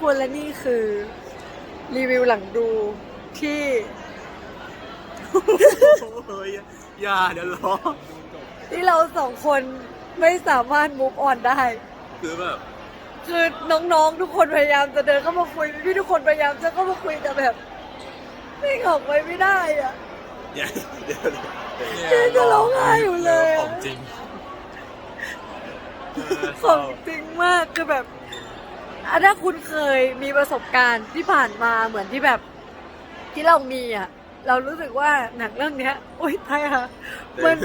คนและนี่คือ รีวิวหลังดูที่เฮ้ยอย่าเดี๋ยวร้องที่เราสองคนไม่สามารถมูฟออนได้ คือแบบคือน้องๆ ทุกคนพยายามจะเดินเข้ามาคุยพี่ทุกคนพยายามจะเข้ามาคุยแต่แบบ ไม่ออกไปไม่ได้อะอย่าเดี๋ยวเดี๋ยวเดี๋ยวจะร้องไห้อยู่เลยอะของจริงของจริงมากคือแบบอะ ถ้าคุณเคยมีประสบการณ์ที่ผ่านมาเหมือนที่แบบที่เรามีอะ เรารู้สึกว่าหนังเรื่องเนี้ยโอ๊ยไทยค่ะมัน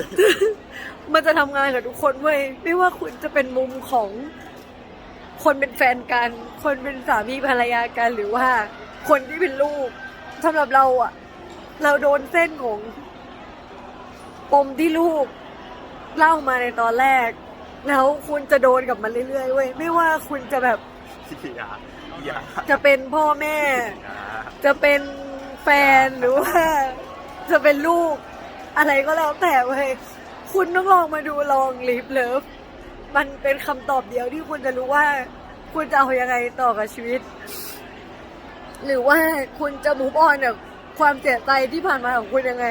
มันจะทำงานกับทุกคนเว้ยไม่ว่าคุณจะเป็นมุมของคนเป็นแฟนกัน คนเป็นสามีภรรยากันหรือว่าคนที่เป็นลูกสำหรับเราอะ เราโดนเส้นของปมที่ลูกเล่ามาในตอนแรก แล้วคุณจะโดนกับมันเรื่อยๆเว้ยไม่ว่าคุณจะแบบ อย่าอย่าจะเป็นพ่อแม่ จะเป็นแฟนหรือว่าจะเป็นลูก อะไรก็แล้วแต่เว้ยคุณต้องลองมาดูลองลิฟเลิฟมันเป็นคำตอบเดียวที่คุณจะรู้ว่า คุณจะเอายังไงต่อกับชีวิต หรือว่าคุณจะมูฟออนกับความเสียใจที่ผ่านมาของคุณยังไง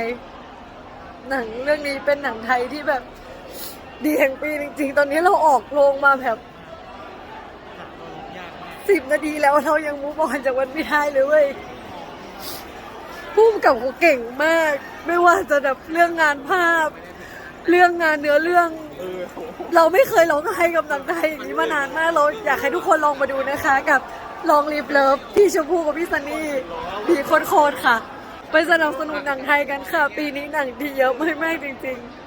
หนังเรื่องนี้เป็นหนังไทยที่แบบดีแห่งปีจริง ๆ ตอนนี้เราออกโรงมาแบบ สิบนาทีแล้วเรายังมูฟออนจากวันไม่ได้เลยเว้ยพุ่มกับเขาเก่งมาก ไม่ว่าจะแบบเรื่องงานภาพ เรื่องงานเนื้อเรื่อง เราไม่เคยร้องไห้กับหนังไทยอย่างนี้มานานมากเราอยากให้ทุกคนลองมาดูนะคะ กับลองรีบเลิฟพี่ชมพู่กับพี่ซันนี่ดีโคตรค่ะ ไปสนับสนุนหนังไทยกันค่ะ ปีนี้หนังดีเยอะมากๆจริง ๆ